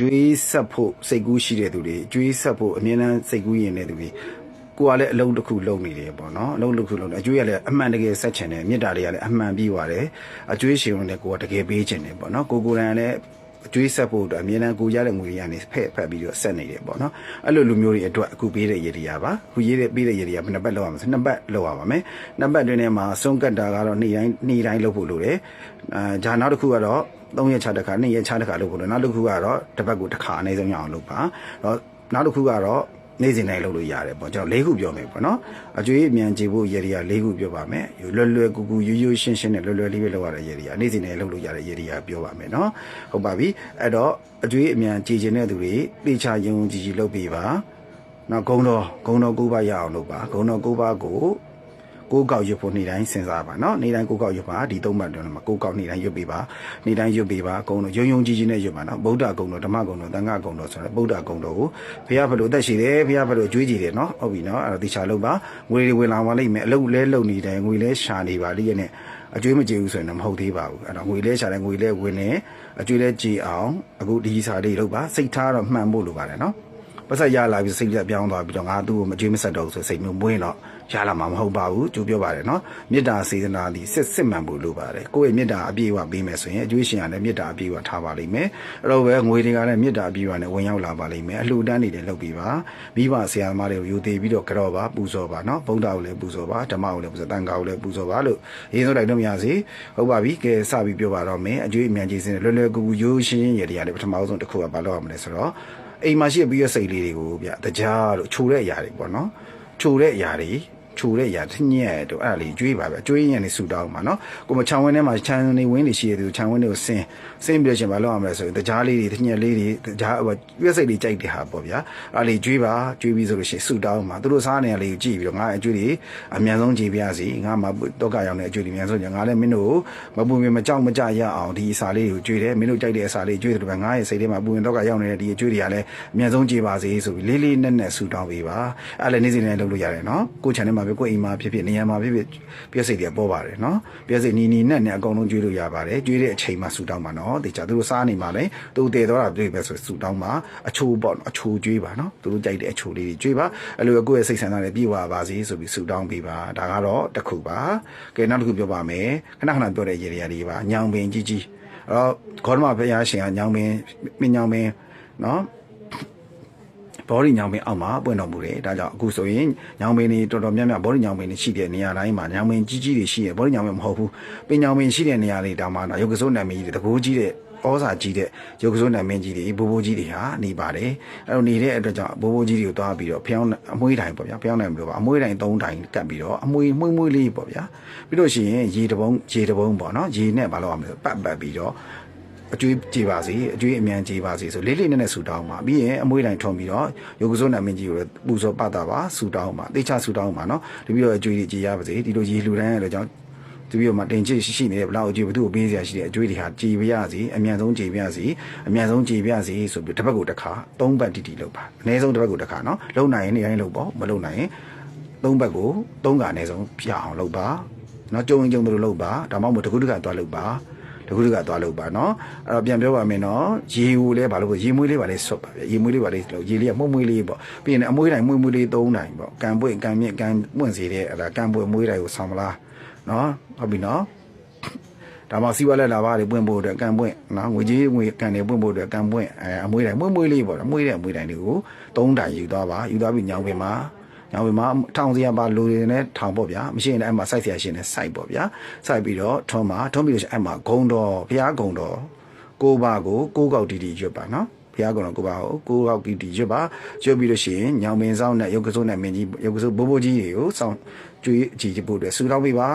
ကျွေးဆက်ဖို့စိတ်ကူးရှိတဲ့သူတွေအကျွေးဆက်ဖို့အမြဲတမ်းစိတ်ကူးရင်တဲ့သူတွေကိုကလည်းအလုံးတစ်ခုလုံးနေတယ်ပေါ့နော်အလုံးတစ်ခုလုံးနေအကျွေးကလည်းအမှန်တကယ်ဆက်ချင်တယ်မေတ္တာတွေကလည်းအမှန်ပြီးပါတယ်အကျွေးရှင်ကလည်းကိုကတကယ်ပေးချင်တယ်ပေါ့နော်ကိုကိုယ်တိုင်ကလည်း အကျွေးဆက်ဖို့အတွက်အမြဲတမ်းကိုရတဲ့ငွေတွေကနေဖက်ဖက်ပြီးတော့ဆက်နေတယ်ပေါ့နော်အဲ့လိုလူမျိုးတွေအတွက်အခုပေးတဲ့ရေဒီယာပါအခုရေးတဲ့ပေးတဲ့ရေဒီယာဘယ်နှစ်ပတ်လောက်ရမလဲနှစ်ပတ်လောက်ရပါမယ်နှစ်ပတ်တွင်းထဲမှာဆုံးကတ်တာကတော့နေ့တိုင်းနေ့တိုင်းလုပ်ဖို့လိုတယ်အာဂျာနောက်တစ်ခုကတော့3ရက်ခြားတစ်ခါ2ရက်ခြားတစ်ခါလုပ်ဖို့လိုနောက်တစ်ခုကတော့တစ်ပတ်ကိုတစ်ခါအနည်းဆုံးရအောင်လုပ်ပါတော့နောက်တစ်ခုကတော့ နေ့စဉ်တိုင်းလုပ်လို့ရတယ်ပေါ့ကျွန်တော်၄ခုပြောမယ်ပေါ့နော်အကျွေးအမြန်ကြည့်ဖို့ရေဒီယာ၄ခုပြောပါမယ်လွယ်လွယ်ကူကူရိုးရိုးရှင်းရှင်းနဲ့လွယ်လွယ်လေးပဲလုပ်ရတဲ့ရေဒီယာနေ့စဉ်တိုင်းလုပ်လို့ရတဲ့ရေဒီယာပြောပါမယ်နော်ဟုတ်ပါပြီအဲ့တော့အကျွေးအမြန်ကြည့်ခြင်းတဲ့သူတွေတေချာယုံကြည်ကြည်လုပ်ပြီးပါနော်ဂုံတော်ဂုံတော်ကိုးပါရအောင်လုပ်ပါဂုံတော်ကိုးပါကို ကိုးကောက်ရွတ်ဖို့နေ့တိုင်းစဉ်းစားပါနော်နေ့တိုင်းကိုးကောက်ရွတ်ပါဒီသုံးပတ်တွင်မှာကိုးကောက်နေ့တိုင်းရွတ်ပေးပါနေ့တိုင်းရွတ်ပေးပါအကုန်လုံးယုံယုံကြည်ကြည်နဲ့ရွတ်ပါနော်ဗုဒ္ဓဂုံတော်ဓမ္မဂုံတော်သံဃာဂုံတော်ဆိုတော့ဗုဒ္ဓဂုံတော်ကိုဘုရားဘယ်လိုအသက်ရှိတယ်ဘုရားဘယ်လိုအကျွေးကြည်တယ်နော်ဟုတ်ပြီနော်အဲ့တော့တေချာလုပ်ပါငွေတွေဝင်လာပါလိမ့်မယ်အလုပ်လဲလုပ်နေတယ်ငွေလဲရှာနေပါလိမ့်ရဲ့နဲ့အကျွေးမကြည့်ဘူးဆိုရင်တော့မဟုတ်သေးပါဘူးအဲ့တော့ငွေလဲရှာတယ်ငွေလဲဝင်နေအကျွေးလဲကြည်အောင်အခုဒီစာလေးလုပ်ပါစိတ်ထားတော့မှန်ဖို့လိုပါတယ်နော် ပတ်ဆက်ရလာပြီးစိတ်လက်ပြောင်းသွားပြီးတော့ငါသူ့ကိုမကြွေးမဆက်တော့ဘူးဆိုစိတ်မျိုးမွေးတော့ရလာမှာမဟုတ်ပါဘူးကျူပြောပါတယ်နော်မေတ္တာစေတနာသည်စစ်စစ်မှန်ဖို့လိုပါတယ်ကိုယ့်ရဲ့မေတ္တာအပြည့်အဝပေးမယ်ဆိုရင်အကျွေးရှင်ကလည်းမေတ္တာအပြည့်အဝထားပါလိမ့်မယ်အဲ့တော့ပဲငွေတွေကလည်းမေတ္တာအပြည့်အဝနဲ့ဝင်ရောက်လာပါလိမ့်မယ်အလှူဒန်းနေတယ်လုပ်ပြီးပါမိဘဆရာသမားတွေကိုယူသေးပြီးတော့ကြော့ပါပူဇော်ပါနော်ဗုဒ္ဓကိုလည်းပူဇော်ပါဓမ္မကိုလည်းပူဇော်တန်ခါကိုလည်းပူဇော်ပါလို့ရင်းစိုးတိုက်တော့မရစေဟုတ်ပါပြီကဲစပြီးပြောပါတော့မယ်အကျွေးအမြန်ကြီးစင်းလွယ်လွယ်ကူကူရိုးရှင်းရည်တွေရတယ်ပထမဆုံးတစ်ခုကဘာလို့ရမလဲဆိုတော့ အိမ်မှာရှိပြီးရစိတ်လေးတွေကိုဗျတကြားလို့ခြုံတဲ့အရာတွေပေါ့နော်ခြုံတဲ့အရာတွေ ခြုံတဲ့အရာထညက်တို့အဲ့ဒါလေးကျွေးပါပဲကျွေးရင်လည်းဆူတောင်းပါနော်ကိုမချောင်းဝင်းထဲမှာချမ်းနေဝင်းတွေရှိရသူချမ်းဝင်းတွေကိုဆင်းဆင်းပြီးတော့ရှင်ဘာလို့ရမလဲဆိုရင်တကြားလေးတွေထညက်လေးတွေတကြားပြည့်စိတ်လေးကြိုက်တဲ့ဟာပေါ့ဗျာအဲ့လေးကျွေးပါကျွေးပြီးဆိုလို့ရှိရင်ဆူတောင်းပါသူတို့စားနေရလေးကိုကြည့်ပြီးတော့ငါအကျွေးတွေအမြန်ဆုံးကြည်ပြစီငါမတော့ကရောက်တဲ့အကျွေးတွေအမြန်ဆုံးငါလည်းမင်းတို့မပူမီမကြောက်မကြရအောင်ဒီအစာလေးကိုကျွေးတယ်မင်းတို့ကြိုက်တဲ့အစာလေးကျွေးတယ်လို့ပဲငါရဲ့စိတ်ထဲမှာပူရင်တော့ကရောက်နေတဲ့ဒီအကျွေးတွေကလည်းအမြန်ဆုံးကြည်ပါစေဆိုပြီးလေးလေးနက်နက်ဆူတောင်းပေးပါအဲ့လည်းနေ့စဉ်နဲ့လုပ်လို့ရတယ်နော်ကို channel မှာပဲကိုအိမ်မှာဖြစ်ဖြစ်နေရာမှာဖြစ်ဖြစ်ပြည့်စိတ်တွေပေါ်ပါတယ်နော်ပြည့်စိတ်နီနီနဲ့နဲ့အကုန်လုံးကျွေးလို့ရပါတယ်ကျွေးတဲ့အချိန်မှာဆူတောင်းပါနော်တေချာသူတို့စားနေမှာလဲသူတည်တော့တာတွေ့ပဲဆိုဆူတောင်းပါအချိုးပေါ့နော်အချိုးကျွေးပါနော်သူတို့ကြိုက်တဲ့အချိုးလေးတွေကျွေးပါအဲ့လိုကိုယ့်ရဲ့စိတ်ဆန္ဒတွေပြည့်ဝပါစေဆိုပြီးဆူတောင်းပေးပါဒါကတော့တစ်ခုပါကဲနောက်တစ်ခုပြောပါမယ်ခဏခဏပြောတဲ့ရေတွေတွေပါညောင်ပင်ကြီးကြီးအဲ့တော့ခေါင်းမဖရာရှင်ကညောင်ပင်မညောင်ပင်နော် ဘော်ဒီညောင်ပင်အောက်မှာပွင့်တော်မူတယ်ဒါကြောင့်အခုဆိုရင်ညောင်ပင်တွေတော်တော်များများဘော်ဒီညောင်ပင်တွေရှိတဲ့နေရာတိုင်းမှာညောင်ပင်ကြီးကြီးတွေရှိတယ်ဘော်ဒီညောင်ပင်မဟုတ်ဘူးပင်ညောင်ပင်ရှိတဲ့နေရာတွေတောင်မှရုပ်ကစိုးနာမည်ကြီးတွေတကိုးကြီးတဲ့ဩဇာကြီးတဲ့ရုပ်ကစိုးနာမည်ကြီးတွေဘိုးဘိုးကြီးတွေဟာနေပါတယ်အဲ့တော့နေတဲ့အတွက်ကြောင့်ဘိုးဘိုးကြီးတွေကိုတွားပြီးတော့ဖျောင်းအမွှေးတိုင်ပေါ့ဗျာဖျောင်းနိုင်မလို့ပါအမွှေးတိုင်၃တိုင်ကပ်ပြီးတော့အမွှေးမှုန့်မှုန့်လေးပေါ့ဗျာပြီးလို့ရှိရင်ရေတပုံးရေတပုံးပေါ့နော်ရေနဲ့ဘာလို့ရမလဲပတ်ပတ်ပြီးတော့ အကျွေးကြေပါစေအကျွေးအမြန်ကြေပါစေဆိုလေးလေးနဲ့နဲ့ဆူတောင်းပါပြီးရင်အမွှေးတိုင်းထုံပြီးတော့ရုပ်ကစိုးနာမင်းကြီးကိုပူဇော်ပတ်တာပါဆူတောင်းပါတေချာဆူတောင်းပါနော်ဒီပြီးတော့အကျွေးတွေကြေရပါစေဒီလိုရေလှူဒန်းရတဲ့ကြောင့်ဒီပြီးတော့မှတင်ချစ်ရှိရှိနေတဲ့ဘလောက်အကျွေးဘသူ့ကိုပေးစရာရှိတဲ့အကျွေးတွေဟာကြေပြရစီအမြန်ဆုံးကြေပြရစီအမြန်ဆုံးကြေပြရစီဆိုပြီးတစ်ပတ်ကိုတစ်ခါသုံးပတ်တီတီလုပ်ပါအနည်းဆုံးတစ်ပတ်ကိုတစ်ခါနော်လုံနိုင်ရင်နေ့တိုင်းလုပ်ပေါ့မလုံနိုင်ရင်သုံးပတ်ကိုသုံးကအနည်းဆုံးပြအောင်လုပ်ပါနော်ကြုံရင်ကြုံတို့လုပ်ပါဒါမှမဟုတ်တကူတကသွားလုပ်ပါ တခုတခါသွားလို့ပါနော်အဲ့တော့ပြန်ပြောပါမယ်နော်ရေကိုလည်းဘာလို့ရေမွေးလေးပါလေးဆွတ်ပါဗျရေမွေးလေးပါလေးရေလေးကမှုတ်မွေးလေးပေါ့ပြီးရင်အမွေးတိုင်းမွေးမွေးလေးသုံးတိုင်းပေါ့ကံပွင့်ကံမြင့်ကံပွင့်စီတဲ့အဲ့ဒါကံပွင့်မွေးတိုင်းကိုဆောင်မလားနော်ဟုတ်ပြီနော်ဒါမှစီးပွားလက်လာပါတွေပွင့်ဖို့အတွက်ကံပွင့်နော်ငွေကြီးငွေကံတွေပွင့်ဖို့အတွက်ကံပွင့်အဲအမွေးတိုင်းမွေးမွေးလေးပေါ့အမွေးတဲ့အမွေးတိုင်းတွေကိုသုံးတိုင်ယူသွားပါယူသွားပြီးညောင်းပင်မှာ ညောင်ပင်မှာထောင်စရာပါလူတွေနဲ့ထောင်ပေါ့ဗျာမရှိရင်လည်းအဲ့မှာစိုက်စရာရှင်နဲ့စိုက်ပေါ့ဗျာစိုက်ပြီးတော့ထုံးမှာထုံးပြီးတော့အဲ့မှာဂုံတော်ဘုရားဂုံတော်ကိုပါကိုကိုကောက်တီတီရွတ်ပါနော်ဘုရားကုံတော်ကိုပါကိုကိုကောက်တီတီရွတ်ပါရွတ်ပြီးလို့ရှိရင်ညောင်ပင်ဆောင်နဲ့ရုပ်ကစိုးနဲ့မင်းကြီးရုပ်ကစိုးဘိုးဘိုးကြီးတွေကိုစောင်းကျွေးကြည့်ဖို့အတွက်ဆူတောင်းပေးပါ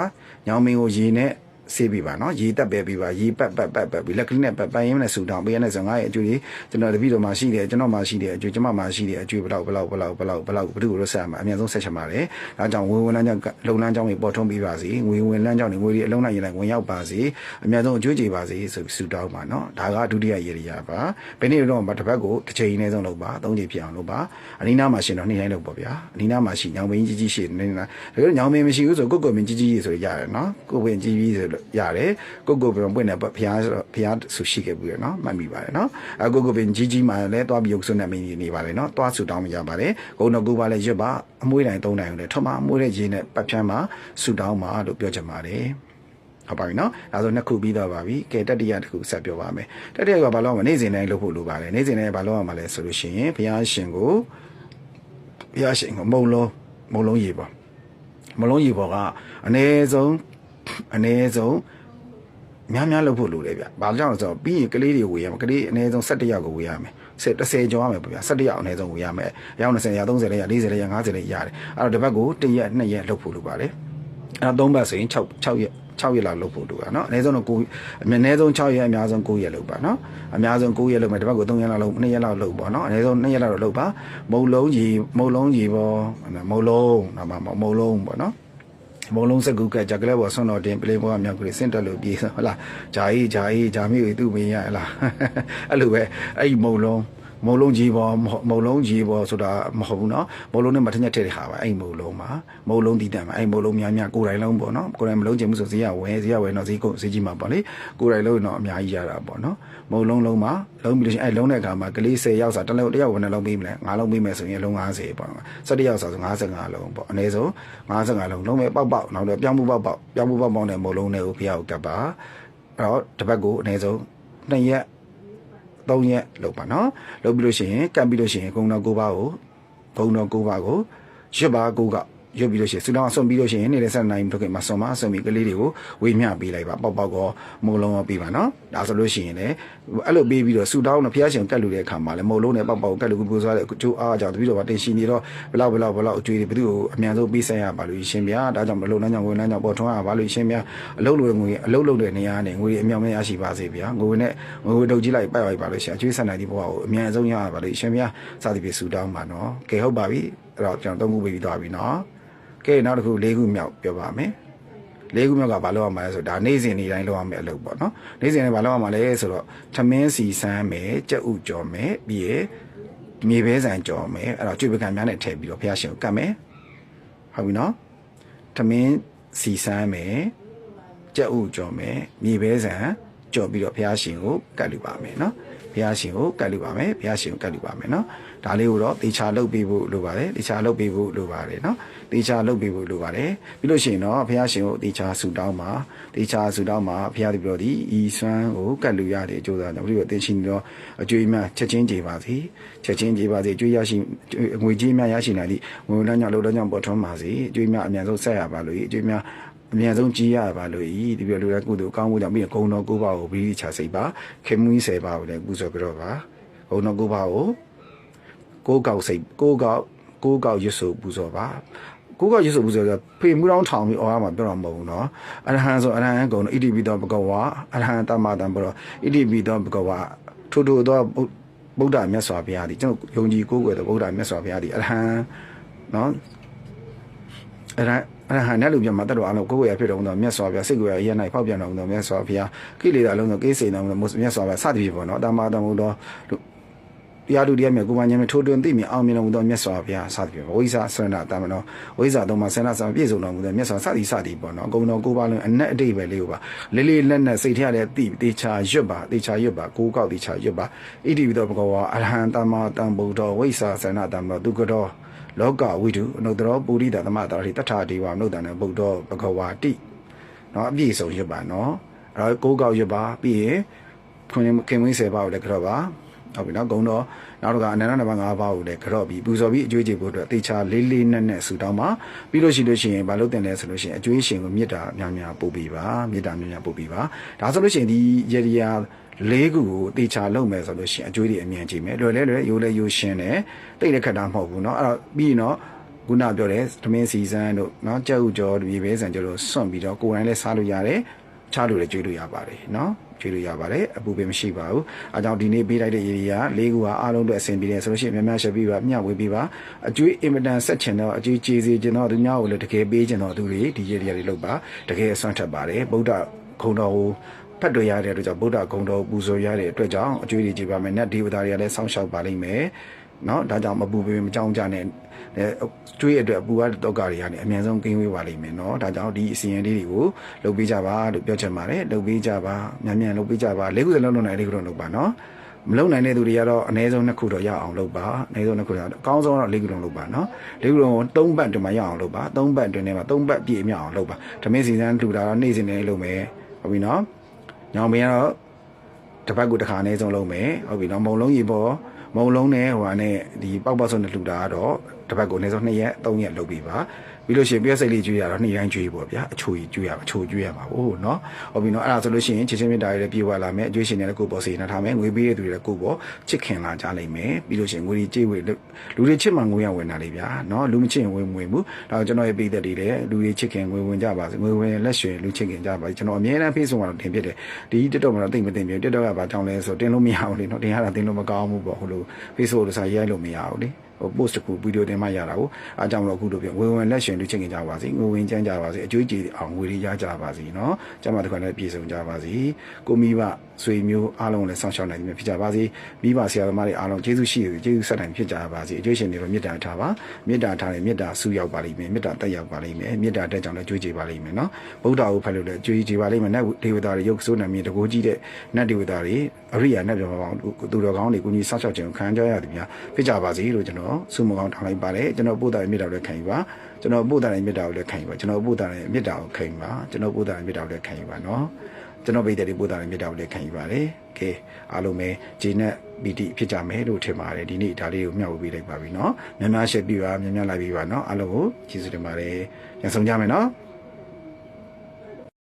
ညောင်ပင်ကိုရေနဲ့ ဆေးပြပါနော်ရေတက်ပဲပြပါရေပတ်ပတ်ပတ်ပတ်ပြီးလက်ကလေးနဲ့ပတ်ပတ်ရင်းနဲ့ဆူတောင်းပေးရတဲ့ဆိုငါရဲ့အကျွေးကြီးကျွန်တော်တပည့်တော်မှာရှိတယ်ကျွန်တော်မှာရှိတယ်အကျွေးကျွန်မမှာရှိတယ်အကျွေးဘလောက်ဘလောက်ဘလောက်ဘလောက်ဘလောက်ဘယ်သူ့ကိုလို့ဆက်ရမှာအများဆုံးဆက်ချင်ပါတယ်ဒါကြောင့်ဝင်ဝင်လမ်းကြောင်းလုံလမ်းကြောင်းတွေပေါ်ထုံးပေးပါစေငွေဝင်လမ်းကြောင်းတွေငွေတွေအလုံးလိုက်ရင်လိုက်ဝင်ရောက်ပါစေအများဆုံးအကျွေးကြေပါစေဆိုပြီးဆူတောင်းပါနော်ဒါကဒုတိယရေရိယာပါဘယ်နေ့တော့တစ်ပတ်ကိုတစ်ချိန်နဲ့ဆုံးလုပ်ပါသုံးချိန်ဖြစ်အောင်လုပ်ပါအနီးနားမှာရှင်တော့နေ့တိုင်းလုပ်ပါဗျာအနီးနားမှာရှိညောင်မင်းကြီးကြီးရှိနေနေတာဒါကြောင့်ညောင်မင်းမရှိဘူးဆိုကိုကိုမင်းကြီးကြီးဆိုရရတယ်နော်ကိုကိုမင်းကြီးကြီးဆိုရတယ်ကိုကိုပင်ပွင့်တယ်ဘုရားဘုရားဆူရှိခဲ့ဘူးရနော်မှတ်မိပါတယ်နော်အကိုကိုပင်ကြီးကြီးမှလည်းသွားပြီးရုပ်စွနဲ့မင်းနေပါတယ်နော်သွားဆူတောင်းမကြပါတယ်ဂုံတော်ကိုပါလည်းရွတ်ပါအမွှေးတိုင်းသုံးတိုင်းကိုလည်းထမအမွှေးတဲ့ရေနဲ့ပတ်ဖြန်းမှာဆူတောင်းပါလို့ပြောချင်ပါတယ်ဟုတ်ပါပြီနော်အဲဆိုနှစ်ခုပြီးတော့ပါပြီကဲတတိယတစ်ခုဆက်ပြောပါမယ်တတိယကဘာလို့မနေ့စဉ်တိုင်းလုပ်ဖို့လိုပါတယ်နေ့စဉ်တိုင်းဘာလို့ရမှာလဲဆိုလို့ရှိရင်ဘုရားရှင်ကိုဘုရားရှင်ကိုမုံလုံးမုံလုံးရေပါမုံလုံးရေပေါ်ကအနည်းဆုံး အနည်းဆုံးများများလုပ်ဖို့လိုတယ်ဗျ။ဘာကြောင့်လဲဆိုတော့ပြီးရင်ကလေးတွေဝေရမယ်။ကလေးအနည်းဆုံး၁၁ယောက်ကိုဝေရမယ်။၁၀ကျော်ရမယ်ပေါ့ဗျာ။၁၁ယောက်အနည်းဆုံးဝေရမယ်။ရောင်း20ရောင်း30လဲရ40လဲရ50လဲရတယ်။အဲ့တော့တစ်ဘက်ကိုတစ်ရက်နှစ်ရက်လုပ်ဖို့လိုပါလေ။အဲ့တော့၃ဘက်ဆိုရင်6 6ရက်6ရက်လောက်လုပ်ဖို့လိုတာနော်အနည်းဆုံးတော့9အနည်းဆုံး6ရက်အများဆုံး9ရက်လုပ်ပါနော်အများဆုံး9ရက်လုပ်မယ်တစ်ပတ်ကို3ရက်လောက်လုပ်2ရက်လောက်လုပ်ပါနော်အနည်းဆုံး2ရက်လောက်တော့လုပ်ပါမုံလုံးကြီးမုံလုံးကြီးပေါ့မုံလုံးဒါမှမဟုတ်မုံလုံးပေါ့နော် မုံလုံးစကူကကြကလေးပေါ်ဆွန်တော်တင်ပလေးပေါ်မြောက်ကလေးစင့်တက်လို့ပြေးဟုတ်လားဂျာကြီးဂျာကြီးဂျာမိကိုသူ့မင်းရဟလားအဲ့လိုပဲအဲ့ဒီမုံလုံး မုံလုံးကြီးပေါ်မုံလုံးကြီးပေါ်ဆိုတာမဟုတ်ဘူးเนาะမုံလုံးနဲ့မထညက်ထဲတဲ့ဟာပါအဲ့မုံလုံးမှာမုံလုံးတည်တတ်မှာအဲ့မုံလုံးများများကိုယ်တိုင်လုံးပေါ့เนาะကိုယ်တိုင်မလုံးချင်ဘူးဆိုဈေးရဝယ်ဈေးရဝယ်တော့ဈေးကုန်ဈေးကြီးမှာပေါ့လေကိုယ်တိုင်လုံးတော့အများကြီးရတာပေါ့เนาะမုံလုံးလုံးမှာလုံးပြီးလို့ရှိရင်အဲ့လုံးတဲ့အခါမှာကလေး10ယောက်စာတစ်လုံးတစ်ယောက်ဝင်နှလုံးပေးမလဲ9လုံးပေးမယ်ဆိုရင်လုံး50ပေါ့17ယောက်စာဆို55လုံးပေါ့အနည်းဆုံး55လုံးလုံးမဲ့ပေါက်ပေါက်နောက်တော့ပြောင်းမှုပေါက်ပေါက်ပြောင်းမှုပေါက်ပေါက်နဲ့မုံလုံးတွေကိုဖျောက်ကပ်ပါအဲ့တော့တစ်ပတ်ကိုအနည်းဆုံး2ရက် 3ရက်လုပ်ပါနော်လုပ်ပြီးလို့ရှိရင်ကပ်ပြီးလို့ရှိရင်ဂုံတော်9ပါးကိုဂုံတော်9ပါးကိုရွတ်ပါ9က ရွတ်ပြီးလို့ရှိရင်စူတောင်းဆွန်ပြီးလို့ရှိရင်နေတဲ့ဆက်နိုင်ထုတ်ခင်မှာဆွန်မဆွန်ပြီးကလေးတွေကိုဝေမျှပေးလိုက်ပါပေါက်ပေါက်ကောမိုးလုံးရောပေးပါနော်ဒါဆိုလို့ရှိရင်လည်းအဲ့လိုပေးပြီးတော့စူတောင်းတော့ဖျားရှင်ကတ်လူတဲ့အခါမှာလည်းမိုးလုံးနဲ့ပေါက်ပေါက်ကတ်လူကိုပူစားတဲ့အကျိုးအားကြောင့်တပည့်တော်ကတင်ရှင်နေတော့ဘလောက်ဘလောက်ဘလောက်အကျွေးတွေဘယ်သူ့ကိုအမြန်ဆုံးပေးဆက်ရပါလို့ရှင်ဗျာဒါကြောင့်မလုံနှမ်းကြောင့်ဝင်နှမ်းကြောင့်ပေါ်ထွန်းရပါလို့ရှင်ဗျာအလုပ်လိုငွေအလုပ်လုပ်တဲ့နေရာနဲ့ငွေအမြောက်များရရှိပါစေဗျာငွေနဲ့ငွေတုတ်ကြီးလိုက်ပိုက်လိုက်ပါလို့ရှင်အကျွေးဆက်နိုင်ဒီဘဝကိုအမြန်ဆုံးရပါလို့ရှင်ဗျာစသည်ဖြင့်စူတောင်းပါနော်ကဲဟုတ်ပါပြီအဲ့တော့ကျွန်တော်သုံးခုပေးပြီးသွားပြီနော် ကဲနောက်တစ်ခု၄ခုမြောက်ပြောပါမယ်လေးခုမြောက်ကဘာလုပ်ရမှာလဲဆိုဒါနေ့စဉ်နေ့တိုင်းလုပ်ရမယ်အလုပ်ပေါ့နော်နေ့စဉ်နေ့ဘာလုပ်ရမှာလဲဆိုတော့ထမင်းစီစမ်းမယ်ကြက်ဥကြော်မယ်ပြီးရမြေပဲဆန်ကြော်မယ်အဲ့တော့ကျွေးပကံများနဲ့ထည့်ပြီးတော့ဖះရှင်ကိုကတ်မယ်ဟုတ်ပြီနော်ထမင်းစီစမ်းမယ်ကြက်ဥကြော်မယ်မြေပဲဆန်ကြော်ပြီးတော့ဖះရှင်ကိုကတ်လူပါမယ်နော်ဘုရားရှင်ကိုကတ်လူပါမယ်ဘုရားရှင်ကိုကတ်လူပါမယ်နော် ဒါလေးကိုတော့တေချာလုပ်ပေးဖို့လိုပါတယ်တေချာလုပ်ပေးဖို့လိုပါတယ်နော်တေချာလုပ်ပေးဖို့လိုပါတယ်ပြီးလို့ရှိရင်တော့ဘုရားရှင်ကိုတေချာဆူတောင်းပါတေချာဆူတောင်းပါဘုရားတပည့်တော်ဒီဤစွမ်းကိုကတ်လူရတဲ့အကျိုးသားကြောင့်ဘုရားတင်ရှင်တော့အကျွေးများချက်ချင်းကြေပါစေချက်ချင်းကြေပါစေအကျွေးရရှိငွေကြေးများရရှိနိုင်သည့်ငွေလမ်းကြောင့်လှုပ်လမ်းကြောင့်ပေါ်ထွန်းပါစေအကျွေးများအများဆုံးဆက်ရပါလို့အကျွေးများအမြန်ဆုံးကြီးရပါလို့ဤဒီပြလူတဲ့ကုသိုလ်ကောင်းမှုကြောင့်ပြီးဂုံတော်ကိုပါကိုပြီးချစိတ်ပါခင်မွေးဆယ်ပါကိုလည်းပူဇော်ကြတော့ပါဂုံတော်ကိုပါကို ကိုကောက်စိတ်ကိုကောက်ကိုကောက်ရွတ်ဆိုပူဇော်ပါကိုကောက်ရွတ်ဆိုပူဇော်ဆိုဖေမှုတောင်းထောင်ပြီးအော်ရမှာပြောတော့မဟုတ်ဘူးเนาะအရဟံဆိုအရဟံဂုံတော်ဣတိပိသောဘဂဝါအရဟံတမတံဘရောဣတိပိသောဘဂဝါထို့ထို့သောဗုဒ္ဓမြတ်စွာဘုရားသည်ကျွန်တော်ယုံကြည်ကိုးကွယ်သောဗုဒ္ဓမြတ်စွာဘုရားသည်အရဟံเนาะအရဟံအရဟံနဲ့လူပြမှာတတ်တော်အလုံးကိုယ်ကိုယ်ရဖြစ်တော်မူသောမြတ်စွာဘုရားစိတ်ကိုယ်ရရ၌ဖောက်ပြန်တော်မူသောမြတ်စွာဘုရားကိလေသာအလုံးစုံကိစ္စတော်မူသောမြတ်စွာဘုရားစသည်ဖြင့်ပေါ့နော်တမ္မာတမူသော တရားသူတရားမြတ်ကိုယ်ပိုင်ဉာဏ်နဲ့ထိုးထွင်းသိမြင်အောင်မြင်တော်မူသောမြတ်စွာဘုရားစသည်ဖြင့်ဝိဇ္ဇာဆန္ဒတာမနောဝိဇ္ဇာသုံးပါးဆန္ဒဆောင်ပြည့်စုံတော်မူသောမြတ်စွာစသည်စသည်ပေါ့နော်အကုန်တော်ကိုယ်ပါလုံးအနက်အတိပဲလေးကိုပါလေးလေးလက်လက်စိတ်ထရတဲ့တိတေချာရွတ်ပါတေချာရွတ်ပါကိုယ်ကောက်တေချာရွတ်ပါဣတိဝိသောဘဂဝါအရဟံတမတံဗုဒ္ဓဝိဇ္ဇာဆန္ဒတာမနောသူကတော်လောကဝိတုအနုတ္တရောပုရိသသမတာရိတထာဒေဝမနုဿာနဗုဒ္ဓဘဂဝါတိနော်အပြည့်စုံရွတ်ပါနော်အဲ့တော့ကိုးကောက်ရွတ်ပါပြီးရင်ခွင်ခင်မွေး၁၀ပါးကိုလည်းကြောက်ပါ ဟုတ်ပြီเนาะဂုံတော့နောက်တော့ကအနန္တနံပါတ်5ပါးကိုလည်းကြော့ပြီးပူဇော်ပြီးအကျွေးကြေဖို့အတွက်တေချာလေးလေးနက်နက်ဆူတောင်းပါပြီးလို့ရှိလို့ရှိရင်ဘာလို့တင်လဲဆိုလို့ရှိရင်အကျွေးရှင်ကိုမေတ္တာများများပို့ပေးပါမေတ္တာများများပို့ပေးပါဒါဆိုလို့ရှိရင်ဒီယေရီယာလေးခုကိုတေချာလုပ်မယ်ဆိုလို့ရှိရင်အကျွေးတွေအမြန်ကြည့်မယ်လွယ်လဲလွယ်ရိုးလဲရိုးရှင်းတယ်တိတ်တဲ့ခက်တာမဟုတ်ဘူးเนาะအဲ့တော့ပြီးရင်တော့ခုနပြောတယ်သမင်းစီစန်းတို့เนาะကြောက်ကြောဒီပဲဆန်ကျတို့စွန့်ပြီးတော့ကိုယ်တိုင်လည်းစားလို့ရတယ် ချလို့လည်းကျွေးလို့ရပါတယ်နော်ကျွေးလို့ရပါတယ်အပူပင်မရှိပါဘူးအဲကြောင့်ဒီနေ့ပေးလိုက်တဲ့ရေတွေကလေးခုဟာအားလုံးအတွက်အဆင်ပြေတယ်ဆိုလို့ရှိရင်များများရှယ်ပြီးပါမျှဝေပြီးပါအကျွေးအင်မတန်ဆက်ချင်တော့အကျွေးကျေးစီချင်တော့သူများကိုလည်းတကယ်ပေးချင်တော့သူတွေဒီရေတွေတွေလောက်ပါတကယ်အဆွမ်းထက်ပါတယ်ဗုဒ္ဓဂုံတော်ကိုဖတ်တွေ့ရတဲ့အတွက်ကြောင့်ဗုဒ္ဓဂုံတော်ပူဇော်ရတဲ့အတွက်ကြောင့်အကျွေးတွေကြည်ပါမယ်နတ်ဒေဝတာတွေကလည်းစောင့်ရှောက်ပါလိမ့်မယ်နော်ဒါကြောင့်မပူပင်မကြောက်ကြနဲ့ ကျွေးရအတွက်အပူကတော့ကတွေကနေအမြန်ဆုံးကင်းဝေးပါလိမ့်မယ်เนาะဒါကြောင့်ဒီအစီအရင်လေးတွေကိုလုပ်ပေးကြပါလို့ပြောချင်ပါတယ်လုပ်ပေးကြပါမြန်မြန်လုပ်ပေးကြပါလေးခုစလုံးလုံးနိုင်လေးခုလုံးလုပ်ပါเนาะမလုံနိုင်တဲ့သူတွေကတော့အနည်းဆုံးနှစ်ခုတော့ရအောင်လုပ်ပါအနည်းဆုံးနှစ်ခုတော့အကောင်းဆုံးတော့လေးခုလုံးလုပ်ပါเนาะလေးခုလုံးကိုသုံးပတ်တွင်မှရအောင်လုပ်ပါသုံးပတ်တွင်ထဲမှာသုံးပတ်ပြည့်မြောက်အောင်လုပ်ပါဓမင်းစီစမ်းလှူတာတော့နေ့စဉ်နဲ့လုပ်မယ်ဟုတ်ပြီเนาะညောင်မင်းကတော့ တစ်ပတ်ကိုတစ်ခါအနည်းဆုံးလုံးမယ်ဟုတ်ပြီနော်မုံလုံးရေပေါ်မုံလုံးနဲ့ဟိုဟာနဲ့ဒီပေါက်ပေါက်ဆုံးနဲ့လှူတာကတော့တစ်ပတ်ကိုအနည်းဆုံး2ရက်3ရက်လုပ်ပြီးပါ ပြီးလို့ရှိရင်ပြည့်စိတ်လေးကျွေးရတော့နေ့တိုင်းကျွေးပေါ့ဗျာအချိုကြီးကျွေးရအချိုကျွေးရမှာဟုတ်နော်ဟုတ်ပြီနော်အဲ့ဒါဆိုလို့ရှိရင်ချစ်ချင်းမြတ်တာတွေလည်းပြေဝလာမယ်အကျွေးရှင်တွေလည်းကိုယ်ပေါ်စေနာထားမယ်ငွေပေးတဲ့သူတွေလည်းကိုယ်ပေါ်ချစ်ခင်လာကြလိမ့်မယ်ပြီးလို့ရှိရင်ငွေကြီးကြေးဝေလူတွေချစ်မှငွေရဝင်တာလေဗျာနော်လူမချစ်ရင်ငွေမဝင်ဘူးဒါကျွန်တော်ရဲ့ပြည်သက်တွေလည်းလူတွေချစ်ခင်ငွေဝင်ကြပါစေငွေဝင်လက်ရွှေလူချစ်ခင်ကြပါစေကျွန်တော်အမြဲတမ်း Facebook မှာတင်ပြတယ်ဒီတက်တော့မတော့တိတ်မတင်ပြ TikTok ကဘာကြောင့်လဲဆိုတင်လို့မရဘူးလေနော်တင်ရတာတင်လို့မကောင်းဘူးပေါ့ဟိုလို Facebook လို့ဆိုရိုက်လို့မရဘူးလေဟို post တစ်ခုဗီဒီယိုတင်မှရတာကိုအားကြောင့်တော့အခုလိုပြောဝေဝင်လက်ရှင်လူချင်းကြပါစေငွေဝင်ချမ်းကြပါစေအကျွေးကြည်အောင်ငွေရကြပါစေနော်ကျမတို့ကလည်းပြေဆုံးကြပါစေကိုမိဘဆွေမျိုးအားလုံးကိုလည်းစောင့်ရှောက်နိုင်ခြင်းဖြစ်ကြပါစေမိဘဆရာသမားတွေအားလုံးကျေးဇူးရှိတယ်ကျေးဇူးဆက်နိုင်ဖြစ်ကြပါစေအကျွေးရှင်တွေလည်းမေတ္တာထားပါမေတ္တာထားရင်မေတ္တာဆူရောက်ပါလိမ့်မယ်မေတ္တာတက်ရောက်ပါလိမ့်မယ်မေတ္တာတက်ကြောင့်လည်းကြွေးကြပါလိမ့်မယ်နော်ဗုဒ္ဓကိုဖတ်လို့လည်းကြွေးကြပါလိမ့်မယ်နတ်ဒေဝတာတွေရုပ်ဆိုးနာမည်တကိုးကြီးတဲ့နတ်ဒေဝတာတွေအရိယာနတ်ပြောပေါင်းသူတော်ကောင်းတွေကိုကြီးစောင့်ရှောက်ခြင်းကိုခံကြရသည်များဖြစ်ကြပါစေလို့ကျွန်တော်ဆုမကောင်းထားလိုက်ပါတယ်ကျွန်တော်ပို့တာရဲ့မေတ္တာလည်းခံယူပါကျွန်တော်ပို့တာရဲ့မေတ္တာကိုလည်းခံယူပါကျွန်တော်ပို့တာရဲ့မေတ္တာကိုခံယူပါကျွန်တော်ပို့တာရဲ့မေတ္တာကိုလည်းခံယူပါနော် ကျွန်တော်ပိတ်တဲ့ပို့တာမေတ္တာကိုလည်းခံယူပါတယ်ကဲအားလုံးပဲဂျင်းနဲ့ပီတိဖြစ်ကြမယ်လို့ထင်ပါတယ်ဒီနေ့ဒါလေးကိုမျှဝေပေးလိုက်ပါပြီเนาะများများရှက်ပြပါများများလိုက်ပြပါเนาะအားလုံးကိုကျေးဇူးတင်ပါတယ်ပြန်ဆောင်ကြမယ်เนาะ